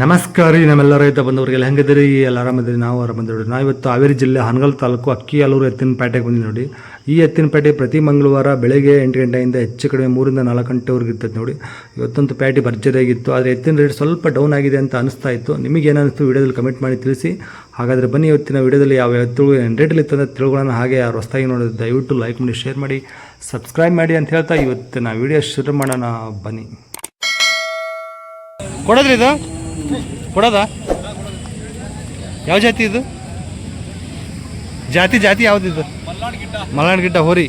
ನಮಸ್ಕಾರ ರೀ ನಮ್ಮೆಲ್ಲ ರೈತ ಬಂದವರಿಗೆಲ್ಲ ಹೆಂಗಿದ್ದೀರಿ? ಎಲ್ಲ ಆರಾಮದಿರಿ ನಾವು ಆರಾಮದಿರಿ ನಾವು ಇವತ್ತು ಹಾವೇರಿ ಜಿಲ್ಲೆ ಹನಗಲ್ ತಾಲೂಕು ಅಕ್ಕಿಯಾಲೂರು ಎತ್ತಿನ ಪೇಟೆಗೆ ಬಂದಿದ್ದೀವಿ ನೋಡಿ. ಈ ಎತ್ತಿನ ಪೇಟೆ ಪ್ರತಿ ಮಂಗಳವಾರ ಬೆಳಗ್ಗೆ ಎಂಟು ಗಂಟೆಯಿಂದ ಹೆಚ್ಚು ಕಡಿಮೆ ಮೂರಿಂದ ನಾಲ್ಕು ಗಂಟೆವರೆಗೆ ಇರ್ತದೆ ನೋಡಿ. ಇವತ್ತಂತೂ ಪೇಟೆ ಭರ್ಜರಿಯಾಗಿತ್ತು ಆದರೆ ಎತ್ತಿನ ರೇಟ್ ಸ್ವಲ್ಪ ಡೌನ್ ಆಗಿದೆ ಅಂತ ಅನಿಸ್ತಾ ಇತ್ತು. ನಿಮಗೆ ಏನಿಸ್ತು ವಿಡಿಯೋದಲ್ಲಿ ಕಮೆಂಟ್ ಮಾಡಿ ತಿಳಿಸಿ. ಹಾಗಾದರೆ ಬನ್ನಿ ಇವತ್ತಿನ ವಿಡಿಯೋದಲ್ಲಿ ಯಾವ ಎತ್ತುಗಳು ಏನು ರೇಟಲ್ಲಿ ಇತ್ತಂದ್ರೆ ತಿಳ್ಕೊಳ್ಳೋಣ. ಹಾಗೆ ಯಾರು ಹೊಸ್ದಾಗಿ ನೋಡಿದ್ರೆ ದಯವಿಟ್ಟು ಲೈಕ್ ಮಾಡಿ ಶೇರ್ ಮಾಡಿ ಸಬ್ಸ್ಕ್ರೈಬ್ ಮಾಡಿ ಅಂತ ಹೇಳ್ತಾ ಇವತ್ತಿನ ವಿಡಿಯೋ ಶುರು ಮಾಡೋಣ. ಬನ್ನಿ. ಕೊಡೋದ್ರಿ ಇದು? ಕೊಡೋದಾ? ಯಾವ ಜಾತಿ ಇದು? ಜಾತಿ ಜಾತಿ ಯಾವ್ದಿದು ಮಲ್ನಾಡ್ ಗಿಡ್ಡ ಹೋರಿ.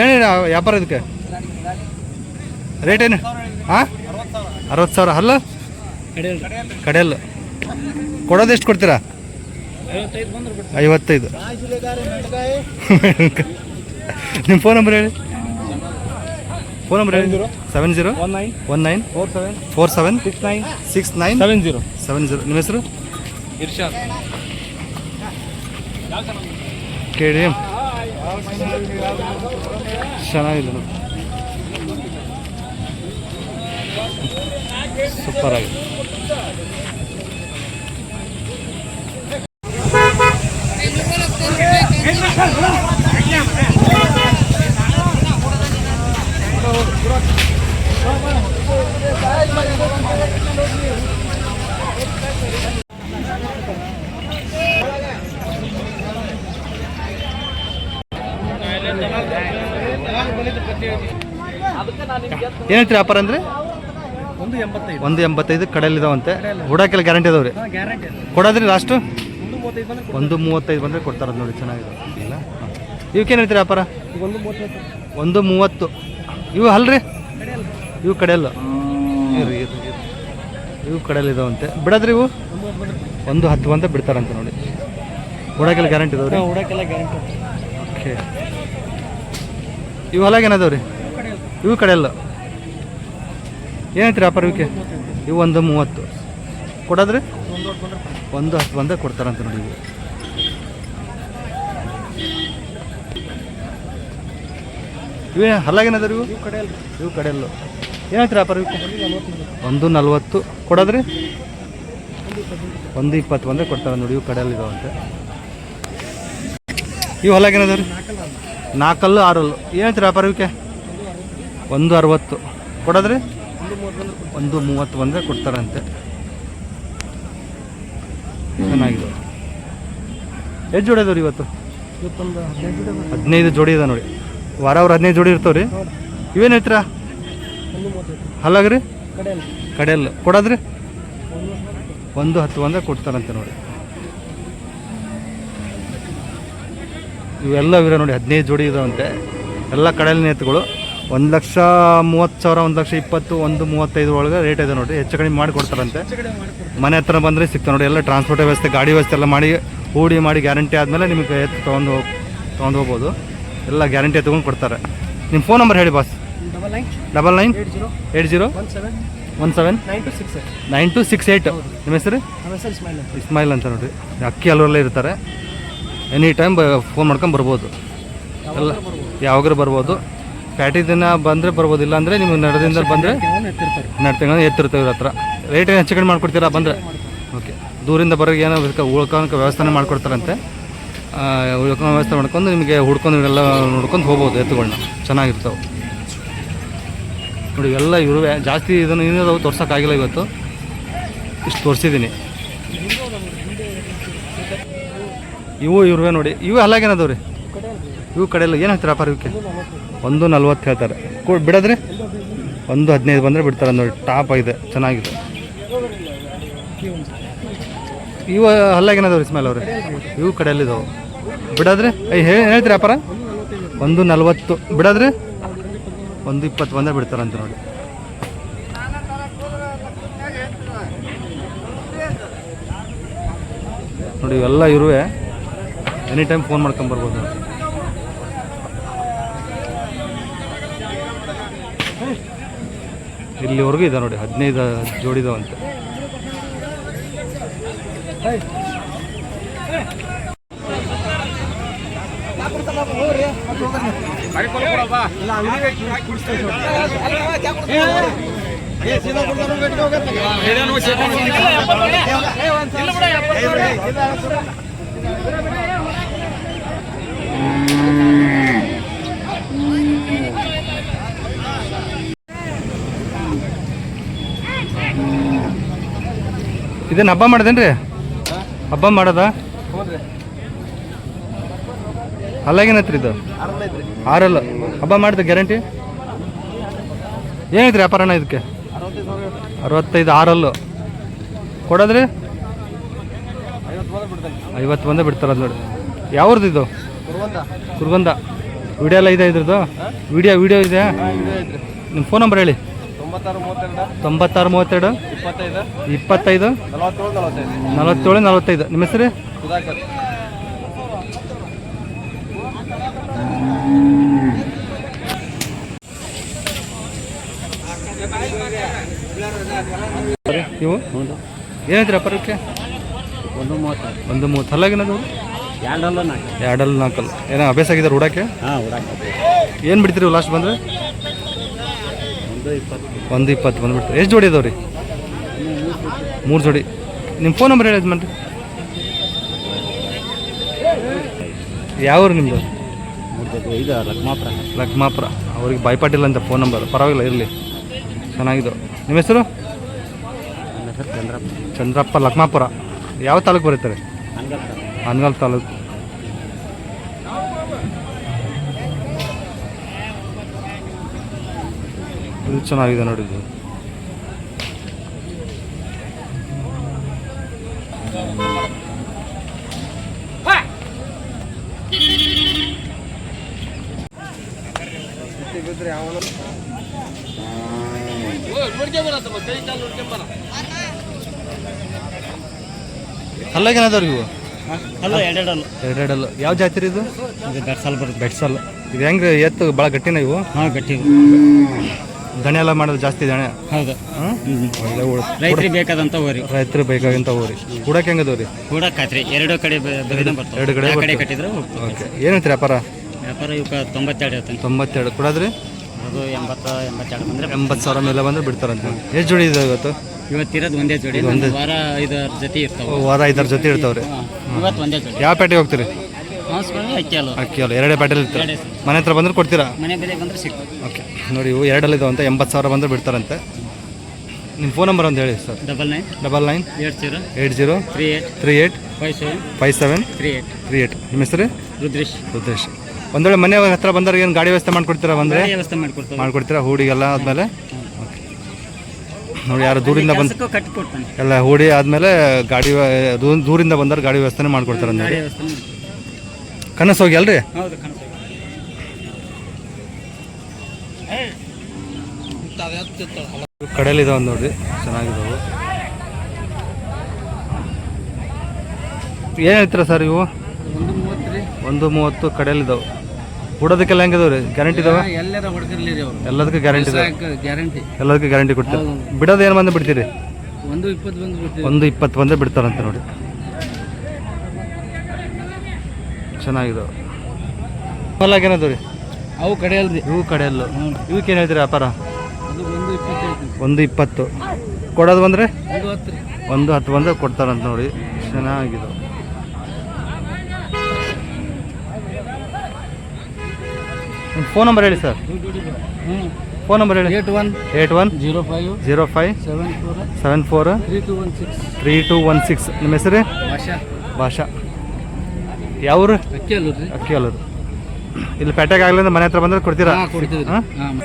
ಏನು ವ್ಯಾಪಾರ ಇದಕ್ಕೆ? ರೇಟ್ ಏನು? ಹಾಂ ಅರವತ್ತು ಸಾವಿರ. ಅಲ್ಲ? ಕಡೆಯಲ್ಲ. ಕೊಡೋದು ಎಷ್ಟು ಕೊಡ್ತೀರಾ? ಐವತ್ತೈದು ನಿಮ್ಮ ಫೋನ್ ನಂಬರ್ ಹೇಳಿ. ಫೋನ್ ನಂಬರ್ ಹೇಳಿ. Seven zero one nine one nine four seven four seven six nine six nine seven zero seven zero ನಿಮ್ಮ ಹೆಸರು? ಇರ್ಷಾದ್ ಕೆ ಡಿ ಎಂ ಚೆನ್ನಾಗಿದೆ ನೋಡಿ ಸೂಪರ್ ಆಗಿದೆ ಏನೈತ್ರಿ ವ್ಯಾಪಾರ ಅಂದ್ರೆ? ಒಂದು ಎಂಬತ್ತೈದು. ಒಂದು ಎಂಬತ್ತೈದು ಕಡೆಯಲ್ಲಿದಾವಂತೆ ಹುಡಾಕೆಲ್ಲ ಗ್ಯಾರಂಟಿ ಅದಾವ್ರಿ? ಕೊಡೋದ್ರಿ ಲಾಸ್ಟು ಒಂದು ಮೂವತ್ತೈದು ಬಂದ್ರೆ ಕೊಡ್ತಾರ. ನೋಡಿ ಚೆನ್ನಾಗಿದೆ. ಇಲ್ಲ? ಇವಕ್ಕೇನು ಹೇಳ್ತೀರಿ ವ್ಯಾಪಾರ? ಒಂದು ಮೂವತ್ತು ಇವು ಅಲ್ರಿ? ಇವು ಕಡೆಯಲ್ಲ ಇರ್ರಿ ಇರ್ರಿ. ಇವು ಕಡೆಯಲ್ಲಿ ಇದಾವಂತೆ. ಬಿಡೋದ್ರಿ ಇವು? ಒಂದು ಹತ್ತು ಬಂದ ಬಿಡ್ತಾರಂತೆ ನೋಡಿ. ಹುಡಾಕೆಲ್ಲ ಗ್ಯಾರಂಟಿ ಇದಾವ್ರಿ ಓಕೆ ಇವು ಹೊಲಾಗ ಏನದಾವ್ರಿ ಇವು ಕಡೆಯಲ್ಲ ಏನೈತ್ರಿ ವ್ಯಾಪಾರ ಇವಕ್ಕೆ ಇವು ಒಂದು ಮೂವತ್ತು. ಕೊಡೋದ್ರಿ? ಒಂದು ಹೊತ್ತು ಬಂದ ಕೊಡ್ತಾರಂತ ನೋಡಿ ಇವು. ಇವೇ ಹಲ್ಲಾಗೇನದಾರ ಇವು? ಇವು ಕಡೆಯಲ್ಲ ಏನೈತ್ರಿ ವ್ಯಾಪಾರ ಇವಕ್ಕೆ ಒಂದು ನಲ್ವತ್ತು. ಕೊಡೋದ್ರಿ? ಒಂದು ಇಪ್ಪತ್ತು ಬಂದರೆ ಕೊಡ್ತಾರೆ ನೋಡಿ ಇವು ಕಡೆಯಲ್ಲಿ ಇದಾವಂತೆ ಇವು ಹೊಲಾಗೇನದವ್ರಿ ನಾಲ್ಕಲ್ಲ ಆರಲ್ಲು. ಏನೈತ್ರಿ ವ್ಯಾಪಾರ ಇವಕ್ಕೆ ಒಂದು ಅರವತ್ತು. ಕೊಡೋದ್ರಿ? ಒಂದು ಮೂವತ್ತು ಬಂದ್ರೆ ಕೊಡ್ತಾರಂತೆ. ಚೆನ್ನಾಗಿದೆ. ಎಷ್ಟು ಜೋಡಿ ಅದಾವ್ರಿ ಇವತ್ತು? ಹದಿನೈದು ಜೋಡಿ ಇದೆ ನೋಡಿ. ವಾರ ಅವ್ರ ಹದಿನೈದು ಜೋಡಿ ಇರ್ತಾವ್ರಿ. ಇವೇನು ಐತ್ರ ಹಲ್ಲಾಗ್ರಿ ಕಡೆಯಲ್ಲ. ಕೊಡೋದ್ರಿ? ಒಂದು ಹತ್ತು ಬಂದರೆ ಕೊಡ್ತಾರಂತೆ ನೋಡಿ. ಇವೆಲ್ಲ ಇವೆ ನೋಡಿ, ಹದಿನೈದು ಜೋಡಿ ಇದಾವಂತೆ. ಎಲ್ಲ ಕಡೆಯಲ್ಲಿ ಎತ್ತುಗಳು ಒಂದು ಲಕ್ಷ ಮೂವತ್ತು ಸಾವಿರ ಒಂದು ಲಕ್ಷ ಇಪ್ಪತ್ತು, ಒಂದು ಮೂವತ್ತೈದು ಒಳಗೆ ರೇಟ್ ಇದೆ ನೋಡಿ ಹೆಚ್ಚು ಕಡಿಮೆ ಮಾಡಿ ಕೊಡ್ತಾರಂತೆ. ಮನೆ ಹತ್ರ ಬಂದರೆ ಸಿಗ್ತಾವೆ ನೋಡಿ ಎಲ್ಲ ಟ್ರಾನ್ಸ್ಪೋರ್ಟ್ ವ್ಯವಸ್ಥೆ, ಗಾಡಿ ವ್ಯವಸ್ಥೆ ಎಲ್ಲ ಮಾಡಿ, ಹೂಡಿ ಮಾಡಿ ಗ್ಯಾರಂಟಿ ಆದಮೇಲೆ ನಿಮಗೆ ಎತ್ತು ತೊಗೊಂಡು ತೊಗೊಂಡು ಹೋಗ್ಬೋದು. ಎಲ್ಲ ಗ್ಯಾರಂಟಿ ತೊಗೊಂಡು ಕೊಡ್ತಾರೆ. ನಿಮ್ಮ ಫೋನ್ ನಂಬರ್ ಹೇಳಿ boss double nine eight zero one seven nine two six eight ನಿಮ್ಮ ಹೆಸರು? ಇಸ್ಮಾಯಿಲ್ ಅಂತ ನೋಡಿ ಅಕ್ಕಿ ಅಲ್ಲೂರಲ್ಲೇ ಇರ್ತಾರೆ. ಎನಿ ಟೈಮ್ ಫೋನ್ ಮಾಡ್ಕೊಂಡು ಬರ್ಬೋದು. ಎಲ್ಲ ಯಾವಾಗಾರು ಬರ್ಬೋದು. ಪ್ಯಾಟಿ ದಿನ ಬಂದರೆ ಬರ್ಬೋದು ಇಲ್ಲ ಅಂದರೆ ನಿಮಗೆ ನಡೆದಿಂದ ಬಂದರೆ ಹನ್ನೆರಡು ಎತ್ತಿರ್ತೇವೆ ಇವ್ರ ಹತ್ರ. ರೇಟ್ ಏನು ಹೆಚ್ಚು ಕಡಿಮೆ ಮಾಡ್ಕೊಡ್ತೀರಾ ಬಂದರೆ? ಓಕೆ ದೂರಿಂದ ಬರೋರಿಗೆ ಏನೋ ಉಳ್ಕೊಳಕ್ಕೆ ವ್ಯವಸ್ಥೆ ಮಾಡಿಕೊಡ್ತಾರಂತೆ. ಉಳ್ಕೊಳೋ ವ್ಯವಸ್ಥೆ ಮಾಡ್ಕೊಂಡು ನಿಮಗೆ ಹುಡ್ಕೊಂಡು ಎಲ್ಲ ನೋಡ್ಕೊಂಡು ಹೋಗ್ಬೋದು ಎತ್ತುಗಳನ್ನ ಚೆನ್ನಾಗಿರ್ತಾವೆ. ನೋಡಿ ಎಲ್ಲ ಇರುವೆ ಜಾಸ್ತಿ ಇದನ್ನು ಇನ್ನೂ ತೋರ್ಸೋಕ್ಕಾಗಿಲ್ಲ ಇವತ್ತು. ಇಷ್ಟು ತೋರಿಸಿದ್ದೀನಿ ಇವು ಇರುವೆ ನೋಡಿ. ಇವು ಅಲ್ಲಾಗೇನದವ್ರಿ? ಅಲ್ಲ ಕಡೆ ಎಲ್ಲ ಏನು ಹೇಳ್ತಾರೆ ವ್ಯಾಪಾರ ಇವಕ್ಕೆ ಒಂದು ನಲ್ವತ್ತು ಹೇಳ್ತಾರೆ. ಕೊ ಬಿಡೋದ್ರಿ? ಒಂದು ಹದಿನೈದು ಬಂದರೆ ಬಿಡ್ತಾರೆ ನೋಡಿ ಟಾಪ್ ಇದೆ ಚೆನ್ನಾಗಿದೆ. ಇವು ಹಲ್ಲಾಗೇನದವ್ರಿ ಸ್ಮೆಲ್ ಅವ್ರಿ? ಇವು ಕಡೆಯಲ್ಲಿದ್ದಾವೆ ಬಿಡೋದ್ರಿ? ಹೇಳ್ತೀರಿ ಅಪಾರ ಒಂದು ನಲ್ವತ್ತು. ಬಿಡೋದ್ರಿ? ಒಂದು ಇಪ್ಪತ್ತು ಬಂದರೆ ಬಿಡ್ತಾರಂತ ನೋಡಿ. ನೋಡಿ, ಇವೆಲ್ಲ ಇರುವೆ. ಎನಿ ಟೈಮ್ ಫೋನ್ ಮಾಡ್ಕೊಂಬರ್ಬೋದು ಇಲ್ಲಿವರೆಗೂ ಇದೆ ನೋಡಿ ಹದಿನೈದು ಜೋಡಿ ಇದಾವಂತೆ ಇದನ್ನ ಹಬ್ಬ ಮಾಡದೇನ್ರಿ? ಹಬ್ಬ ಮಾಡೋದ? ಅಲ್ಲಾಗೇನತ್ರಿ ಇದು? ಆರಲ್ಲ. ಹಬ್ಬ ಮಾಡಿದ ಗ್ಯಾರಂಟಿ? ಏನೈತ್ರಿ ವ್ಯಾಪಾರನ ಇದಕ್ಕೆ? ಅರವತ್ತೈದು ಆರಲ್ಲು. ಕೊಡೋದ್ರಿ? ಐವತ್ತು ಬಂದೇ ಬಿಡ್ತಾರ ನೋಡಿ. ಯಾವ್ದು ಇದು? ಕುರ್ಗಂದ ವಿಡಿಯೋ ಎಲ್ಲ ಇದೆ ಇದ್ರದ್ದು? ವಿಡಿಯೋ ವಿಡಿಯೋ ಇದೆ ನಿಮ್ಮ ಫೋನ್ ನಂಬರ್ ಹೇಳಿ. ತೊಂಬತ್ತಾರು ಮೂವತ್ತೆರಡು? ಇಪ್ಪತ್ತೈದು? ನಲವತ್ತೇಳು ನಲವತ್ತೈದು. ನಿಮ್ಮ ಹೆಸರು? ನೀವು ಇವು? ಪರೀಕ್ಷೆ ಒಂದು ಮೂವತ್ತು ಒಂದು ಮೂವತ್ತು. ಹಲ್ಲಾಗಿನದು ಎರಡಲ್ಲ ನಾಲ್ಕು. ಎರಡಲ್ಲ ನಾಲ್ಕಲ್ಲ. ಏನೋ ಅಭ್ಯಾಸ ಆಗಿದ್ದಾರೆ ಹುಡಾಕೆ ಹಾಂ ಉಡಾಕ ಏನು ಬಿಡ್ತೀರಿ ಲಾಸ್ಟ್ ಬಂದರೆ? ಒಂದು ಇಪ್ಪತ್ತು ಇಪ್ಪತ್ತು ಎಷ್ಟು ಜೋಡಿ ಇದಾವೆ ರೀ ಮೂರು ಜೋಡಿ. ನಿಮ್ಮ ಫೋನ್ ನಂಬರ್ ಹೇಳಿದ್ ಮನ್ರಿ ಯಾವ ನಿಮ್ಮದು ಇದು ಲಕ್ಮಾಪುರ ಲಕ್ಮಾಪುರ ಅವ್ರಿಗೆ ಬಾಯ್ಪಾಟಿಲ್ಲ ಅಂತ ಫೋನ್ ನಂಬರ್ ಪರವಾಗಿಲ್ಲ ಇರಲಿ. ಚೆನ್ನಾಗಿದ್ದು ನಿಮ್ಮ ಹೆಸರು? ಚಂದ್ರಪ್ಪ. ಚಂದ್ರಪ್ಪ ಲಕ್ಮಾಪುರ ಯಾವ ತಾಲೂಕು ಬರೀತಾರೆ ಹನ್ಗಲ್ ಹಾನಗಲ್ ತಾಲೂಕು. ಇದು ಚೆನ್ನಾಗಿದೆ ನೋಡಿ ಇದು. ಅಲ್ಲಾಗೇನದವ್ರಿ ಇವು? ಅಲ್ಲ ಎರಡೆರಡಲ್ಲ. ಎರಡೆರಡಲ್ಲ. ಯಾವ ಜಾತಿ ರೀ ಇದು? ಬೆಡ್ಸಲ್ ಬರುತ್ತೆ ಬೆಟ್ಸಲ್ಲ ಇದು ಹೆಂಗೆ ಎತ್ತು? ಭಾಳ ಗಟ್ಟಿನ ಇವು? ಹಾಂ ಗಟ್ಟಿ. ದಣೆ ಎಲ್ಲ ಮಾಡೋದು ಜಾಸ್ತಿ ದಣೆ. ಹೌದು. ರೈತರಿಗೆ ಬೇಕಾದಂತ ಹೋರಿ ರೈತರು ಬೇಕಾಗಿಂತ ಹೋರಿ ಕೂಡಕ್ಕೆ ಹೆಂಗದವ್ ರೀ ಕೂಡ ಖಾತ್ರಿ ಎರಡು ಕಡೆ ಎರಡು ಕಡೆ ಕಡೆ. ಕಟ್ಟಿದ್ರೆ. ಓಕೆ. ಏನೈತೆ ವ್ಯಾಪಾರ? ವ್ಯಾಪಾರ ಇವಕ್ಕೆ ತೊಂಬತ್ತೆರಡು ಇರ್ತೀನಿ ತೊಂಬತ್ತೆರಡು. ಕೊಡೋದ್ರಿ? ಅದು ಎಂಬತ್ತು ಎಂಬತ್ತೆರಡು ಬಂದ್ರೆ ಎಂಬತ್ತು ಸಾವಿರ ಮೇಲೆ ಬಂದ್ರೆ ಬಿಡ್ತಾರಂತ ಎಷ್ಟು ಜೋಡಿ ಇದೆ ಇವತ್ತು? ಇವತ್ತಿರೋದು ಒಂದೇ ಜೋಡಿ. ಒಂದು. ವಾರ ಐದರ ಜೊತೆ ಇರ್ತಾವೆ. ವಾರ ಐದಾರು ಜೊತೆ ಇರ್ತಾವ್ರಿ. ಇವತ್ತು ಒಂದೇ ಜೋಡಿ. ಯಾವ ಪೇಟೆಗೆ ಹೋಗ್ತೀರಿ? ಅಕ್ಕಿ ಅಲ್ಲ ಅಲ್ಲ ಎರಡೇ ಪ್ಯಾಟಲ್ ಇರ್ತಾರೆ ಮನೆ ಹತ್ರ ಬಂದ್ರೆ ಕೊಡ್ತೀರಾ? ಮನೆ ಬೆಲೆ ಬಂದ್ರೆ ಸಿಗ್ತದೆ. ಓಕೆ ನೋಡಿ ಇವು ಎರಡಲ್ಲಿ ಇದಾವಂತ ಎಂಬತ್ತು ಸಾವಿರ ಬಂದ್ರೆ ಬಿಡ್ತಾರಂತೆ. ನಿಮ್ಮ ಫೋನ್ ನಂಬರ್ ಅಂತ ಹೇಳಿ sir. Double nine double nine eight zero eight zero three eight three eight five seven five seven three eight three eight ನಿಮ್ಮ ಹೆಸರು? ರುದ್ರೇಶ್. ರುದ್ರೇಶ್. ಒಂದೊಳ್ಳೆ ವೇಳೆ ಮನೆ ಹತ್ರ ಬಂದವ್ರಿಗೆ ಏನು ಗಾಡಿ ವ್ಯವಸ್ಥೆ ಮಾಡ್ಕೊಡ್ತೀರಾ ಬಂದರೆ? ವ್ಯವಸ್ಥೆ ಮಾಡ್ಕೊಡ್ತೀರಾ ಮಾಡ್ಕೊಡ್ತೀರಾ ಹೂಡಿಗೆಲ್ಲ ಆದಮೇಲೆ? ನೋಡಿ ಯಾರು ದೂರಿಂದ ಬಂದು ಎಲ್ಲ ಹೂಡಿ ಆದಮೇಲೆ ಗಾಡಿ ದೂರಿಂದ ಬಂದ್ರೆ ಗಾಡಿ ವ್ಯವಸ್ಥೆನೇ ಮಾಡ್ಕೊಡ್ತಾರೆ ನೋಡಿ. ಕನಸು ಹೋಗಿ ಅಲ್ರಿ ಹೌದು ನೋಡ್ರಿ ಚೆನ್ನಾಗಿದಾವೆ. ಏನು ಹೇಳ್ತೀರಾ ಸರ್ ಇವು? ಒಂದು ಮೂವತ್ತು ರೀ. ಒಂದು ಮೂವತ್ತು ಹೆಂಗಿದಾವೆ ರೀ ಗ್ಯಾರಂಟಿ ಇದಾವೆ? ಎಲ್ಲರ ಹೊಡ್ಕರ್ಲಿ ರೀ ಅವರು. ಎಲ್ಲದಕ್ಕೂ ಗ್ಯಾರಂಟಿ ಇದಾವೆ? ಗ್ಯಾರಂಟಿ ಎಲ್ಲದಕ್ಕೂ ಗ್ಯಾರಂಟಿ ಕೊಡ್ತೀವಿ ಬಿಡೋದು ಏನು ಬಂದು ಬಿಡ್ತೀರಿ? ಒಂದು ಇಪ್ಪತ್ತು ಬಂದು ಬಿಡ್ತೀವಿ. ಒಂದು ಇಪ್ಪತ್ತು ಬಂದರೆ ಬಿಡ್ತಾರಂತೆ ನೋಡಿ. ಚೆನ್ನಾಗಿದಾವೆ ಹೊಲಾಗ ಏನದು ರೀ ಅವು ಕಡೆ ಅಲ್ರಿ. ಇವು ಕಡೆಯಲ್ಲು ಏನು ಹೇಳ್ತೀರಿ ವ್ಯಾಪಾರ? ಒಂದು ಇಪ್ಪತ್ತು ಕೊಡೋದು ಬಂದರೆ? ಒಂದು ಹತ್ತು ಬಂದರೆ ಕೊಡ್ತಾರಂತ ನೋಡಿ. ಚೆನ್ನಾಗಿದೆ. ಫೋನ್ ನಂಬರ್ ಹೇಳಿ ಸರ್. ಫೋನ್ ನಂಬರ್ ಹೇಳಿ. Eight one eight one zero five zero five seven four seven four three two one six. Three two one six. ನಿಮ್ಮ ಹೆಸರು? ಭಾಷಾ. ಭಾಷಾ. ಯಾವ್ರು? ಅಕ್ಕಿ ಅಲ್ಲ ರೀ. ಅಕ್ಕಿ ಇಲ್ಲಿ ಪೇಟೆಗೆ ಆಗ್ಲಿಂದ ಮನೆ ಹತ್ರ ಬಂದ್ರೆ ಕೊಡ್ತೀರಾ? ಹಾಂ ಕೊಡ್ತೀವಿ ರೀ. ಹಾಂ? ಹಾಂ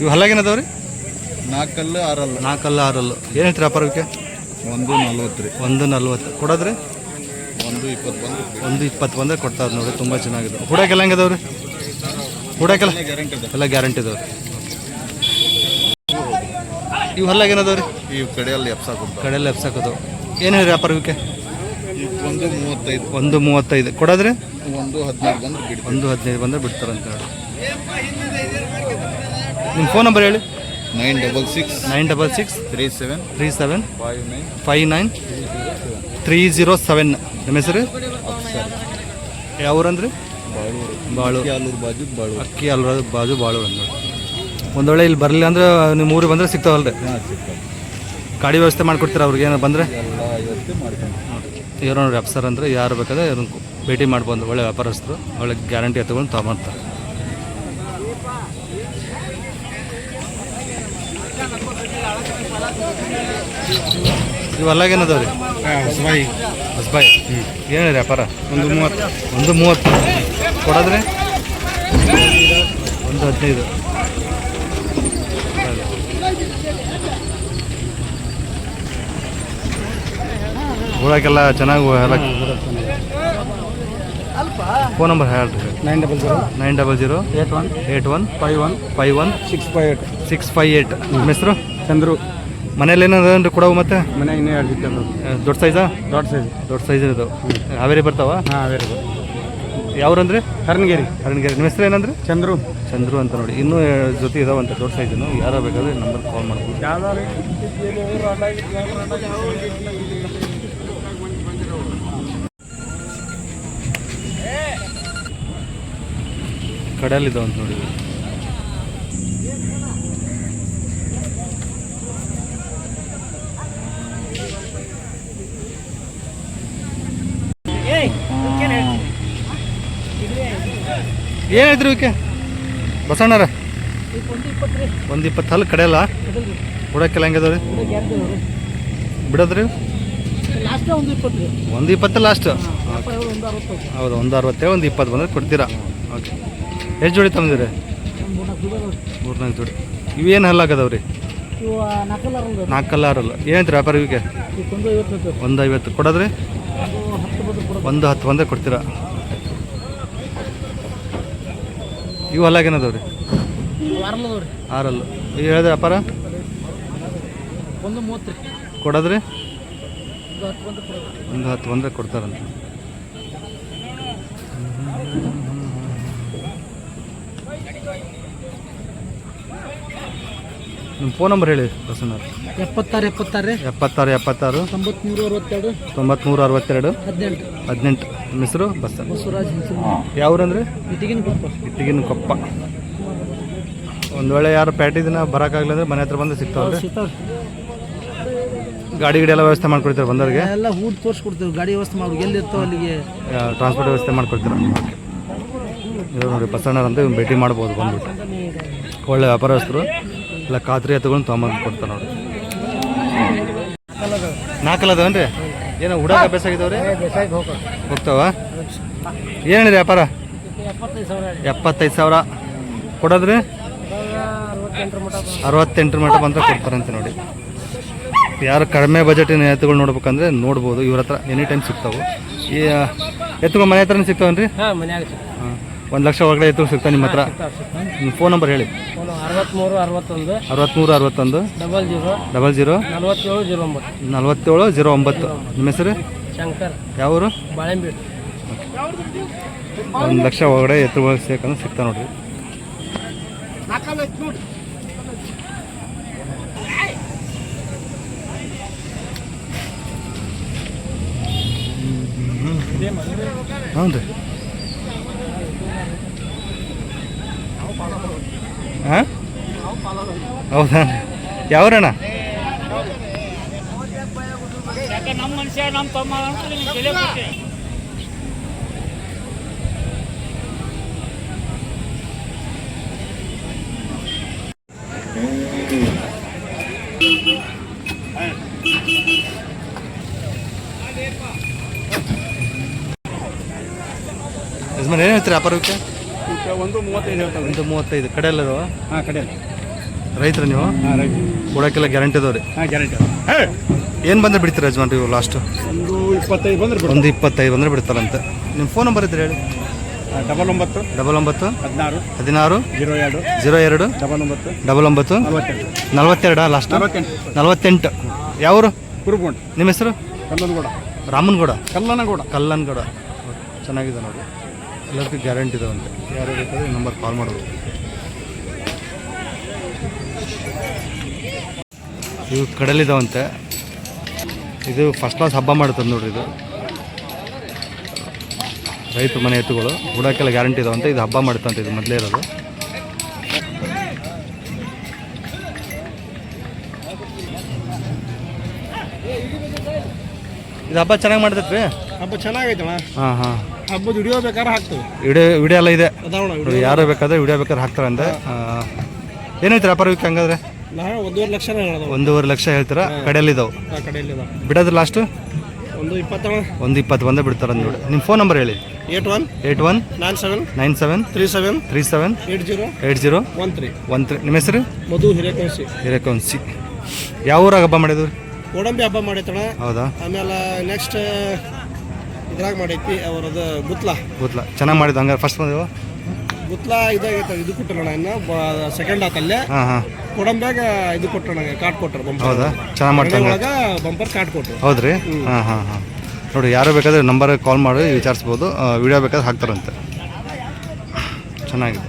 ಇವು ಹಲ್ಲಾಗೇನದವ ರೀ? ನಾಲ್ಕಲ್ಲು ಆರಲ್ಲ. ನಾಲ್ಕಲ್ಲು ಆರಲ್ಲು. ಏನು ಹೇಳ್ತೀರಿ ವ್ಯಾಪಾರಕ್ಕೆ ಒಂದು ನಲ್ವತ್ತು ರೀ. ಒಂದು ನಲ್ವತ್ತು. ಕೊಡೋದ್ರಿ ಒಂದು ಇಪ್ಪತ್ತು ಬಂದು ಒಂದು ಇಪ್ಪತ್ತು ಬಂದರೆ ಕೊಡ್ತಾರೆ ನೋಡಿ ತುಂಬ ಚೆನ್ನಾಗಿದೆ ಹೂಡಕ್ಕೆಲ್ಲ ಹೆಂಗದವ್ರಿ ಹೂಡಕ್ಕೆಲ್ಲ ಗ್ಯಾರಂಟಿ ಇದೆ ಎಲ್ಲ ಗ್ಯಾರಂಟಿ ಇದಾವೆ ಇವು ಹಲ್ಲಾಗೇನದವ ರೀ ಈ ಕಡೆಯಲ್ಲಿ ಎಪ್ಸ ಕಡೆಯಲ್ಲಿ ಎಪ್ಸಾಕೋದು. ಏನು ಹೇಳಿ ವ್ಯಾಪಾರ ಇವಕ್ಕೆ ಒಂದು ಮೂವತ್ತೈದು. ಒಂದು ಮೂವತ್ತೈದು. ಕೊಡೋದ್ರೆ? ಒಂದು ಹದಿನೈದು ಬಂದು ಬಿಡಿ ಒಂದು ಹದಿನೈದು ಬಂದರೆ ಬಿಡ್ತಾರಂತ ಹೇಳಿ. ನಿಮ್ಮ ಫೋನ್ ನಂಬರ್ ಹೇಳಿ. Nine double six. Nine double six. Three seven. Three seven. Five nine. Five nine. Three zero seven. ನಿಮ್ಮ ಹೆಸರು? ಯಾವ ಊರಂದ್ರಿ? ಬಾಳೂರು. ಬಾಳು ಆಲೂರು ಬಾಜು ಬಾಳು ಅಕ್ಕಿ ಅಲ್ರ ಬಾಜು ಬಾಳು ಒಂದು ಒಂದು ವೇಳೆ ಇಲ್ಲಿ ಬರಲಿಲ್ಲ ಅಂದ್ರೆ ನಿಮ್ಮ ಊರಿಗೆ ಬಂದರೆ ಸಿಗ್ತಾವಲ್ಲ ರೀ ಗಾಡಿ ವ್ಯವಸ್ಥೆ ಮಾಡಿಕೊಡ್ತೀರಾ ಅವ್ರಿಗೆ ಏನೋ ಬಂದರೆ? ಎಲ್ಲ ನೋಡಿ ಅಪ್ಸರ್ ಇವ್ರ ವ್ಯಾಪಾರ ಅಂದರೆ ಯಾರು ಬೇಕಾದ್ರೆ ಇವ್ರನ್ನ ಭೇಟಿ ಮಾಡ್ಬೋದು ಒಳ್ಳೆ ವ್ಯಾಪಾರಸ್ಥರು ಒಳ್ಳೆ ಗ್ಯಾರಂಟಿ ಎತ್ತುಕೊಂಡು ತೊಗೊಂಡ್ತಾರೆ ಇವೆಲ್ಲ ಏನದಾವ ರೀ ಹೊಸಬಾಯಿ. ಹ್ಞೂ ಏನು ವ್ಯಾಪಾರ? ಒಂದು ಮೂವತ್ತು. ಒಂದು ಮೂವತ್ತು. ಕೊಡೋದ್ರಿ? ಒಂದು ಹದಿನೈದು. ಉಳಕ್ಕೆಲ್ಲ ಚೆನ್ನಾಗಿ ಎಲ್ಲ ಫೋನ್ ನಂಬರ್ ಹೇಳ್ರಿ nine double zero. Nine double zero. Eight one. Eight one. Five one. Five one. Six five eight. Six five eight. ನಿಮ್ಮ ಹೆಸರು? ಚಂದ್ರು. ಮನೇಲಿ ಏನಾದ್ರು ಕೊಡವು ಮತ್ತೆ? ಮನೆ ಇನ್ನೂ ಎರಡು ದೊಡ್ಡ ಸೈಜಾ ದೊಡ್ಡ ಸೈಜ್ ದೊಡ್ಡ ಸೈಜ್ ಇರೋದು. ಹಾವೇರಿ ಬರ್ತಾವ? ಹಾಂ ಹಾವೇರಿ ಯಾವ್ರಂದ್ರೆ? ಹರಣಗೇರಿ. ಹರಣಗೇರಿ. ನಿಮ್ಮ ಹೆಸರು ಏನಂದ್ರೆ? ಚಂದ್ರು. ಚಂದ್ರು ಅಂತ ನೋಡಿ. ಇನ್ನೂ ಜೊತೆ ಇದಾವಂತ ದೊಡ್ಡ ಸೈಜನು ಯಾರು ಬೇಕಾದ್ರೆ ನಂಬರ್ ಕಾಲ್ ಮಾಡ್ಬೋದು. ಕಡೆಯಲ್ಲಿ ಅಂತ ನೋಡಿ ಏನಿದ್ರು ಏನಾಯ್ತು ಇವಕ್ಕೆ ಬಸಣ್ಣರ ಒಂದು ಇಪ್ಪತ್ತು ಹಲ್ಲು ಕಡೆಯಲ್ಲ? ಬಿಡಕ್ಕೆಲ್ಲ ಹೆಂಗದ ರೀ ಬಿಡೋದ್ರಿ? ಒಂದು ಇಪ್ಪತ್ತು ಲಾಸ್ಟ್ ಹೌದು ಒಂದು ಅರವತ್ತೇಳು ಒಂದು ಇಪ್ಪತ್ತು ಬಂದ್ರೆ ಕೊಡ್ತೀರಾ? ಓಕೆ ಎಷ್ಟು ಜೋಡಿ ತಂದಿರಿ ಮೂರ್ನಾಲ್ಕು ಜೋಡಿ. ಇವೇನು ಹಲ್ಲಾಗದವ್ ನಾಲ್ಕು ನಾಲ್ಕಲ್ಲ ಆರಲ್ಲ ಏನಂತ ವ್ಯಾಪಾರ ಇವಕ್ಕೆ ಒಂದು ಐವತ್ತು ಕೊಡೋದ್ರಿ? ಒಂದು ಹತ್ತು ಒಂದೇ ಕೊಡ್ತೀರಾ? ಇವು ಹಲ್ಲಾಗೇನದವ್ ರೀ ಆರಲ್ಲ ಈಗ ಹೇಳಿದ್ರೆ ವ್ಯಾಪಾರ? ಒಂದು ಮೂವತ್ತು ರೀ. ಕೊಡೋದ್ರಿ? ಒಂದು ಹತ್ತು ಒಂದೇ ಕೊಡ್ತಾರಂತ. ನಿಮ್ಮ ಫೋನ್ ನಂಬರ್ ಹೇಳಿ ಬಸಣ್ಣವ್ರು ಎಪ್ಪತ್ತಾರು ಎಪ್ಪತ್ತಾರು. ಎಪ್ಪತ್ತಾರು ಎಪ್ಪತ್ತಾರು. ತೊಂಬತ್ಮೂರು ಅರವತ್ತೆರಡು. ತೊಂಬತ್ತ್ಮೂರು ಅರವತ್ತೆರಡು. ಹದಿನೆಂಟು. ಹದಿನೆಂಟು. ನಿಮ್ಮ ಹೆಸರು? ಬಸ್ಸನ್ ಬಸವರಾಜ್ ಯಾವ್ರಂದ್ರೆ? ಇಟ್ಟಿಗಿನ ಕೊಪ್ಪ ಇಟ್ಟಿಗಿನ ಕೊಪ್ಪ ಒಂದು ವೇಳೆ ಯಾರು ಪ್ಯಾಟಿ ದಿನ ಬರೋಕ್ಕಾಗಲಿಲ್ಲ ಅಂದ್ರೆ ಮನೆ ಹತ್ರ ಬಂದು ಸಿಗ್ತಾವ್ರಿ ಸಿಗ್ತಾವ್ರಿ. ಗಾಡಿ ಗಿಡಿ ಎಲ್ಲ ವ್ಯವಸ್ಥೆ ಮಾಡ್ಕೊಡ್ತಾರೆ ಬಂದವರಿಗೆ? ಎಲ್ಲ ಊಟ ತೋರಿಸ್ಕೊಡ್ತೀವಿ. ಗಾಡಿ ವ್ಯವಸ್ಥೆ ಮಾಡಿ. ಎಲ್ಲಿರ್ತಾವೆ ಅಲ್ಲಿಗೆ. ಟ್ರಾನ್ಸ್ಪೋರ್ಟ್ ವ್ಯವಸ್ಥೆ ಮಾಡ್ಕೊಡ್ತೀರಾ? ಇದು ನೋಡಿ ಬಸಣ್ಣರ್ ಅಂತ ಇವ್ನು ಭೇಟಿ ಮಾಡ್ಬೋದು ಬಂದ್ಬಿಟ್ಟು. ಒಳ್ಳೆ ವ್ಯಾಪಾರಸ್ಥರು. ಇಲ್ಲ ಖಾತ್ರಿ ಎತ್ತುಗಳನ್ನ ತೊಗೊಂಬಂದು ಕೊಡ್ತಾರೆ ನೋಡಿ. ನಾಲ್ಕಲ್ಲ ಅದಾವನ್ರಿ? ಏನೋ ಹುಡುಗ ಅಭ್ಯಾಸ ಆಗಿದಾವ್ರಿ ಹೋಗ್ತಾವ. ಏನಿದೆ ವ್ಯಾಪಾರ? ಎಪ್ಪತ್ತೈದು ಸಾವಿರ ಕೊಡೋದ್ರಿ ಅರವತ್ತೆಂಟರ ಮಟ ಅರವತ್ತೆಂಟರ ಮಟ್ಟ ಬಂದ್ರೆ ಕೊಡ್ತಾರಂತೆ ನೋಡಿ. ಯಾರು ಕಡಿಮೆ ಬಜೆಟಿನ ಎತ್ತುಗಳು ನೋಡ್ಬೇಕಂದ್ರೆ ನೋಡ್ಬೋದು. ಇವ್ರ ಹತ್ರ ಎನಿ ಟೈಮ್ ಸಿಗ್ತಾವೆ. ಈ ಎತ್ತುಗಳು ಮನೆ ಹತ್ರನೇ ಸಿಗ್ತಾವನ್ರಿ? ಹಾಂ ಒಂದು ಲಕ್ಷ ಒಳಗಡೆ ಎತ್ತುಗಳು ಸಿಗ್ತಾವೆ ನಿಮ್ಮ ಹತ್ರ. ನಿಮ್ಮ ಫೋನ್ ನಂಬರ್ ಹೇಳಿ. ಅರವತ್ತ್ಮೂರು ಅರವತ್ತೊಂದು. ಅರವತ್ತ್ಮೂರು ಅರವತ್ತೊಂದು. Double zero. Double zero. ನಲವತ್ತೇಳು ಜೀರೋ ಒಂಬತ್ತು. ನಲ್ವತ್ತೇಳು ಜೀರೋ ಒಂಬತ್ತು. ನಿಮ್ಮ ಹೆಸರು? ಶಂಕರ್. ಯಾವೂರು ಬಾಳೆಂಬೀಡು. ಒಂದು ಲಕ್ಷ ಒಳಗಡೆ ಎತ್ತುಗಳು ಸೇಕಂದ್ರೆ ಸಿಗ್ತಾ ನೋಡ್ರಿ. ಹ್ಞೂ ರೀ ಹಾಂ? ಹೌದಾ? ಯಾವ್ರಣ್ಣ? ಯಜಮಾನ್ ಏನು ಹೇಳ್ತೀರಾ ವ್ಯಾಪಾರಕ್ಕೆ? ಒಂದು ಮೂವತ್ತೈದು ಹೇಳ್ತಾವೆ ಒಂದು ಮೂವತ್ತೈದು ಕಡೆ ಎಲ್ಲರು ಹಾಂ ಕಡೆ ರೈತರು ನೀವು? ಕೊಡೋಕೆಲ್ಲ ಕೊಡೋಕ್ಕೆಲ್ಲ ಗ್ಯಾರಂಟಿ ಅದಾವ್ರಿ ಗ್ಯಾರಂಟಿ ಏನು ಬಂದ್ರೆ ಬಿಡ್ತೀರ ಯಜಮಾನ್ರಿ ಇವು ಲಾಸ್ಟ್ ಒಂದು ಇಪ್ಪತ್ತೈದು ಬಂದ್ರೆ ಒಂದು ಇಪ್ಪತ್ತೈದು ಬಂದರೆ ಬಿಡ್ತಾರಂತೆ. ನಿಮ್ಮ ಫೋನ್ ನಂಬರ್ ಇದ್ರೆ ಹೇಳಿ. ಡಬಲ್ ಒಂಬತ್ತು ಡಬಲ್ ಒಂಬತ್ತು ಹದಿನಾರು ಹದಿನಾರು ಜೀರೋ ಎರಡು ಜೀರೋ ಎರಡು ಡಬಲ್ ಒಂಬತ್ತು ಡಬಲ್ ಒಂಬತ್ತು ನಲವತ್ತೆರಡಾ ಲಾಸ್ಟ್ ನಲವತ್ತೆಂಟು. ಯಾವರು ಕುರುಗೋಣ ನಿಮ್ಮ ಹೆಸರು? ಕಲ್ಲನಗೌಡ. ರಾಮನಗೌಡ. ಕಲ್ಲನಗೌಡ. ಕಲ್ಲನಗೌಡ. ಚೆನ್ನಾಗಿದೆ ನೋಡಿ. ಎಲ್ಲರಿಗೂ ಗ್ಯಾರಂಟಿ ಇದಾವಂತೆ ಯಾರು ಬೇಕಾದ್ರೆ ನಂಬರ್ ಕಾಲ್ ಮಾಡೋದು ಇವು ಕಡಲಿದಾವಂತೆ. ಇದು ಫಸ್ಟ್ ಕ್ಲಾಸ್ ಹಬ್ಬ ಮಾಡ್ತದೆ ನೋಡ್ರಿ ಇದು. ರೈತ ಮನೆ ಎತ್ತುಗಳು ಹುಡಕ್ಕೆಲ್ಲ ಗ್ಯಾರಂಟಿ ಇದಾವಂತೆ. ಇದು ಹಬ್ಬ ಮಾಡುತ್ತಂತೆ ಇದು ಮೊದಲೇ ಇರೋದು. ಇದು ಹಬ್ಬ ಚೆನ್ನಾಗಿ ಮಾಡ್ತೈತ್ರಿ? ಹಬ್ಬ ಚೆನ್ನಾಗೈತೆ ಹಾಂ ಹಾಂ. ಹಬ್ಬದ ವಿಡಿಯೋ ಬೇಕಾದ್ರೆ ಹಾಕ್ತೇವೆ. ವಿಡಿಯೋ ವಿಡಿಯೋ ಎಲ್ಲ ಇದೆ. ಯಾರು ಬೇಕಾದ್ರೆ. ವಿಡಿಯೋ ಬೇಕಾದ್ರೆ ಹಾಕ್ತಾರೆ ಅಂದ್ರೆ ಏನೈತೆ ವ್ಯಾಪಾರ ವಿಕೆ ಹಂಗಾದ್ರೆ? ನಾ ಒಂದೂವರೆ ಲಕ್ಷ ಒಂದೂವರೆ ಲಕ್ಷ ಹೇಳ್ತೀರಾ? ಕಡೆಯಲ್ಲಿ ಇದಾವೆ ಆ ಕಡೆಯಲ್ಲಿ ಬಿಡೋದು ಲಾಸ್ಟು ಒಂದು ಇಪ್ಪತ್ತಣ ಒಂದು ಇಪ್ಪತ್ತು ಬಂದೇ ಬಿಡ್ತಾರೆ ನೋಡಿ. ನಿಮ್ಮ ಫೋನ್ ನಂಬರ್ ಹೇಳಿ. Eight one eight one nine seven nine seven three seven three seven eight zero eight zero one three. One three. ನಿಮ್ಮ ಹೆಸರು? ಮಧು ಹಿರೇಕಂಸಿ ಹಿರೇಕೌನ್ಸಿ. ಯಾವ ಊರಾಗ ಹಬ್ಬ ಮಾಡಿದ್ರು ಗೋಡಂಬಿ ಹಬ್ಬ ಮಾಡೈತಣ ಹೌದಾ? ಆಮೇಲೆ ನೆಕ್ಸ್ಟ್ ಇದ್ರಾಗ ಮಾಡೈತಿ ಅವರದು ಗುತ್ಲಾ. ಗುತ್ಲಾ. ಚೆನ್ನಾಗಿ ಮಾಡಿದ್ದು ಹಂಗಾರೆ ಫಸ್ಟ್ ಬಂದೆವು? ಗುತ್ಲಾ ಇದಾಗೈತೆ ಇದು ಕೊಟ್ಟಣ ಇನ್ನು ಸೆಕೆಂಡ್ ಆತಲ್ಲೇ. ಹಾಂ ಹಾಂ. ಕೊಡಂಬ್ಯಾಗ ಇದು ಕೊಟ್ಟಣ ಕಾಟ್ ಕೊಟ್ಟರು ಬಂಪರ್ ಹೌದಾ? ಚೆನ್ನಾಗಿ ಮಾಡ್ತಾರೆ ಒಳಗ ಬಂಪರ್ ಕಾಟ್ ಕೊಟ್ಟರು. ಹೌದ್ರಿ? ಹಾಂ ಹಾಂ ಹಾಂ. ನೋಡಿ ಯಾರು ಬೇಕಾದ್ರೆ ನಂಬರ್ ಕಾಲ್ ಮಾಡಿ ವಿಚಾರಿಸ್ಬೋದು. ವಿಡಿಯೋ ಬೇಕಾದ್ರೆ ಹಾಕ್ತಾರಂತೆ. ಚೆನ್ನಾಗಿದೆ.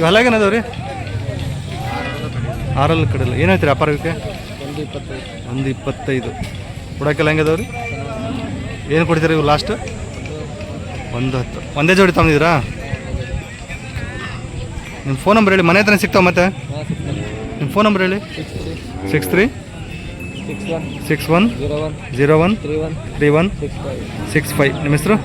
ಇವೆಲ್ಲ ಏನದಾವ ರೀ? ಆರಲ್ಲಿ ಕಡೆಲ್ಲ ಏನಾಯ್ತೀರಿ ರೀ ವ್ಯಾಪಾರಕ್ಕೆ ಒಂದು ಇಪ್ಪತ್ತೈದು. ಒಂದು ಇಪ್ಪತ್ತೈದು ಕೊಡೋಕ್ಕೆಲ್ಲ ಹೆಂಗೆ ಏನು ಕೊಡ್ತೀರಿ ಇವು ಲಾಸ್ಟ್ ಒಂದು ಹತ್ತು. ಒಂದೇ ಜೋಡಿ ತಗೊಂಡಿದ್ದೀರಾ? ನಿಮ್ಮ ಫೋನ್ ನಂಬರ್ ಹೇಳಿ. ಮನೆ ಹತ್ರ ಸಿಗ್ತಾವೆ ಮತ್ತೆ? ನಿಮ್ಮ ಫೋನ್ ನಂಬರ್ ಹೇಳಿ. Six three six one zero one zero one three one six five ನಿಮ್ಮ ಹೆಸರು?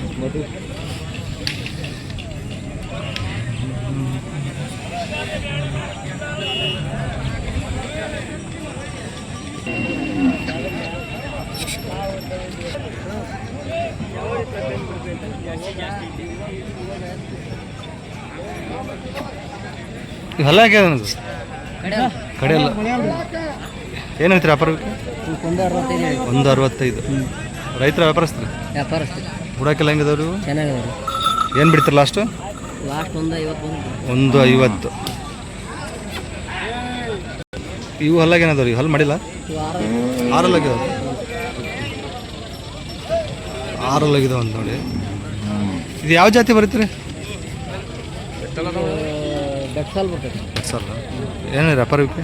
ಮಧು ಇವೆಲ್ಲ ಆಗ್ಯದ ಅನ್ನೋದು ಕಡೆ ಎಲ್ಲ ಏನು ಹೇಳ್ತೀರಿ ವ್ಯಾಪಾರಕ್ಕೆ ಒಂದು ಅರವತ್ತೈದು. ರೈತರ ವ್ಯಾಪಾರಸ್ತ್ರಿ ಹುಡಕ್ಕೆಲ್ಲ ಹೆಂಗದವ್ರಿ? ಇವು ಚೆನ್ನಾಗಿದೆ ಏನು ಬಿಡ್ತೀರಿ ಲಾಸ್ಟು ಲಾಸ್ಟ್ ಒಂದು ಐವತ್ತು ಒಂದು ಐವತ್ತು. ಇವು ಹಲ್ಲಾಗ ಏನದವ್ರಿ ಹಲ್ಲು ಮಾಡಿಲ್ಲ? ಆರಲ್ಲಾಗಿದಾವ ಆರಲ್ಲಾಗಿದಾವ ಅಂತ ನೋಡಿ. ಇದು ಯಾವ ಜಾತಿ ಬರುತ್ತೆ ಬೆಟ್ಸಾಲ್ ಬರ್ತೈತೆ ಸರ್ ಏನು ವ್ಯಾಪಾರ ವಿಕೆ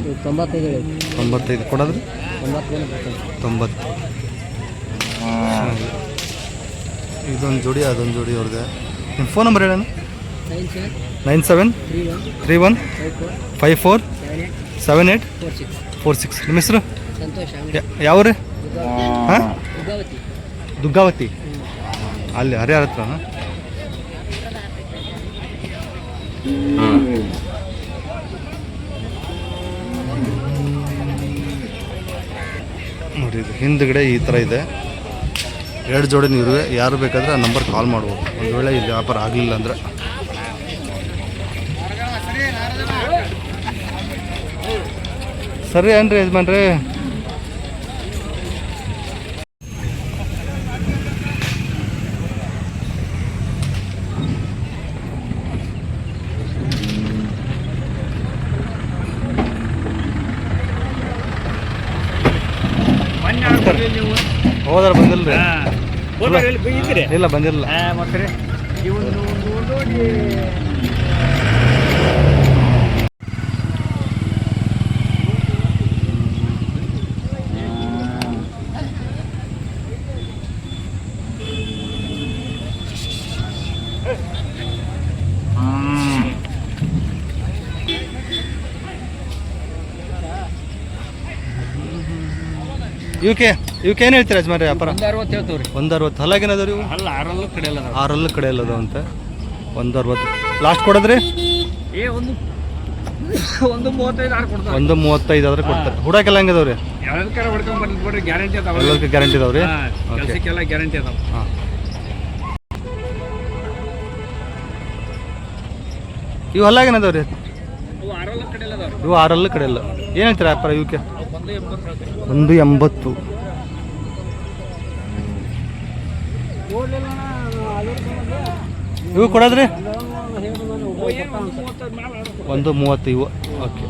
ಇದು ತೊಂಬತ್ತೈದು ಹೇಳಿ ತೊಂಬತ್ತೈದು ಕೊಡೋದ್ರಿ ತೊಂಬತ್ತು. ಬರ್ತೈತೆ ತೊಂಬತ್ತು ಇದೊಂದು ಜೋಡಿ ಅದೊಂದು ಜೋಡಿ ಅವ್ರದ್ದು. ನಿಮ್ಮ ಫೋನ್ ನಂಬರ್ ಹೇಳೋಣ nine seven nine seven three one five four seven eight four six. ನಿಮ್ಮ ಹೆಸರು? ಸಂತೋಷ್ ಯಾವ ರೀ ಹಾಂ? ದುಗ್ಗಾವತಿ. ಅಲ್ಲಿ ಹರಿಹರ ಹತ್ರನಾ ನೋಡಿ, ಇದು ಹಿಂದ್ಗಡೆ ಈ ಥರ ಇದೆ. ಎರಡು ಜೋಡಿ ನೀರು, ಯಾರು ಬೇಕಾದ್ರೆ ಆ ನಂಬರ್ ಕಾಲ್ ಮಾಡ್ಬೋದು. ಒಂದು ವೇಳೆ ಇಲ್ಲಿ ವ್ಯಾಪಾರ ಆಗಲಿಲ್ಲ ಅಂದರೆ. ಸರಿ ಏನ್ರಿ ಯಜಮಾನ್ರಿ? ಹೋದ್ರ ಬಂದಿಲ್ರಿ. ಇಲ್ಲ. ಬಂದಿಲ್ಲ ಇವಕ್ಕೆ ಇವಕ್ಕೆ ಏನು ಹೇಳ್ತೀರಾ ಯಜಮಾನ್ರಿ ವ್ಯಾಪಾರ? ಒಂದು ಅರವತ್ತು ಹೇಳ್ತೇವೆ ರೀ ಒಂದು ಅರವತ್ತು ಹಲ್ಲಾಗೇನದ ನೀವು ಅಲ್ಲ ಆರಲ್ಲೂ ಕಡೆ ಅಲ್ಲ ಆರಲ್ಲೂ ಕಡೆ ಅಲ್ಲದ ಅಂತ ಒಂದು ಅರವತ್ತು ಲಾಸ್ಟ್ ಕೊಡದ್ರಿ? ಏ ಒಂದು ಒಂದು ಮೂವತ್ತೈದು ಆರು ಕೊಡ್ತಾವೆ ಒಂದು ಮೂವತ್ತೈದು ಆದ್ರೆ ಕೊಡ್ತಾರೆ. ಹುಡಾಕೆಲ್ಲ ಹೊಡ್ಕೊಂಡ್ ಬರ್ಲಿ ಬಿಡ್ರಿ ಗ್ಯಾರಂಟಿ ಅದಾವ. ಎಲ್ಲದಕ್ಕೆ ಗ್ಯಾರಂಟಿ ಇದಾವ್ರಿ ಓಕೆ ಕೆಲಸಕ್ಕೆಲ್ಲ ಗ್ಯಾರಂಟಿ ಅದಾವ. ಹಾಂ. ಇವು ಹಲ್ಲಾಗೇನದವ್ರಿ? ಅವು ಆರಲ್ಲ ಕಡೆ ಅದಾವ ಇವು ಆರಲ್ಲೂ ಕಡೆ ಇಲ್ಲ ಏನು ಹೇಳ್ತೀರಾ ವ್ಯಾಪಾರ ಇವಕ್ಕೆ? ಒಂದು ಎಂಬತ್ತು ಒಂದು ಎಂಬತ್ತು. ಇವು ಕೊಡೋದ್ರಿ? ಒಂದು ಮೂವತ್ತು ಇವು. ಓಕೆ.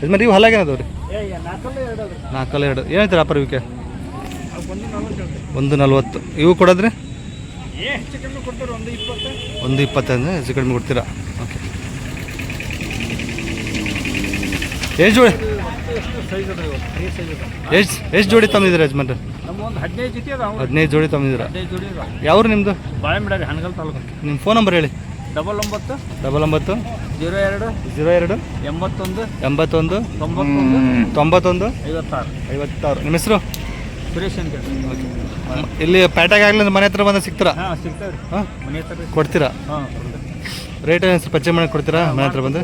ಇದು ಮತ್ತೆ ಇವು ಹಲಾಗೇನದವ್ರಿ ನಾಲ್ಕಲ್ಲ ಎರಡು. ಏನೈತೆ ಅಪರ್ವಿಕೆ ಒಂದು ನಲ್ವತ್ತು. ಇವು ಕೊಡೋದ್ರಿ? ಒಂದು ಇಪ್ಪತ್ತೈದು ಹೆಚ್ಚು ಕಡಿಮೆ ಕೊಡ್ತೀರಾ? ಓಕೆ. ಎಷ್ಟು ಜೋಡಿ? ಎಷ್ಟು ಎಷ್ಟು ಜೋಡಿ ತಂದಿದ್ದೀರಾ ಯಜಮಾನ್ರೆ? ಹದಿನೈದು ಜೋಡಿ ತಂದಿದ್ದೀರಾ ಯಾವ್ರು ನಿಮ್ಮದು ಬಾಳೆಮಿಡಾರಿ ಹನಗಲ್ ತಾಲೂಕು ನಿಮ್ಮ ಫೋನ್ ನಂಬರ್ ಹೇಳಿ. ಡಬಲ್ ಒಂಬತ್ತು ಡಬಲ್ ಒಂಬತ್ತು ಜೀರೋ ಎರಡು ಜೀರೋ ಎರಡು ಎಂಬತ್ತೊಂದು ಎಂಬತ್ತೊಂದು ತೊಂಬತ್ತೊಂದು ತೊಂಬತ್ತೊಂದು ಐವತ್ತಾರು. ಐವತ್ತಾರು. ನಿಮ್ಮ ಹೆಸರು? ಸುರೇಶ್ ಅಂತ ಇಲ್ಲಿ ಪ್ಯಾಟಾಗ ಆಗ್ಲಿ ಮನೆ ಹತ್ರ ಬಂದ ಸಿಗ್ತೀರಾ? ಹಾಂ ಸಿಗ್ತಾವೆ ರೀ. ಹಾಂ? ಮನೆ ಹತ್ರ ಕೊಡ್ತೀರಾ? ಹಾಂ ರೇಟ್ ಏನು ಪರಿಚಯ ಮಾಡಿ ಕೊಡ್ತೀರಾ? ಮನೆ ಹತ್ರ ಬಂದು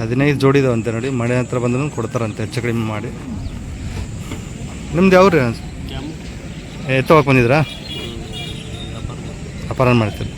ಹದಿನೈದು ಜೋಡಿ ಇದಾವಂತೆ ನೋಡಿ. ಮನೆ ಹತ್ರ ಬಂದ್ರು ಕೊಡ್ತಾರಂತೆ ಹೆಚ್ಚು ಕಡಿಮೆ ಮಾಡಿ. ನಿಮ್ದು ಯಾವ ರೀ ಎತ್ತೋಗಕ್ಕೆ ಬಂದಿದ್ರಾ ಅಪಹರಣ ಮಾಡ್ತೀರಿ.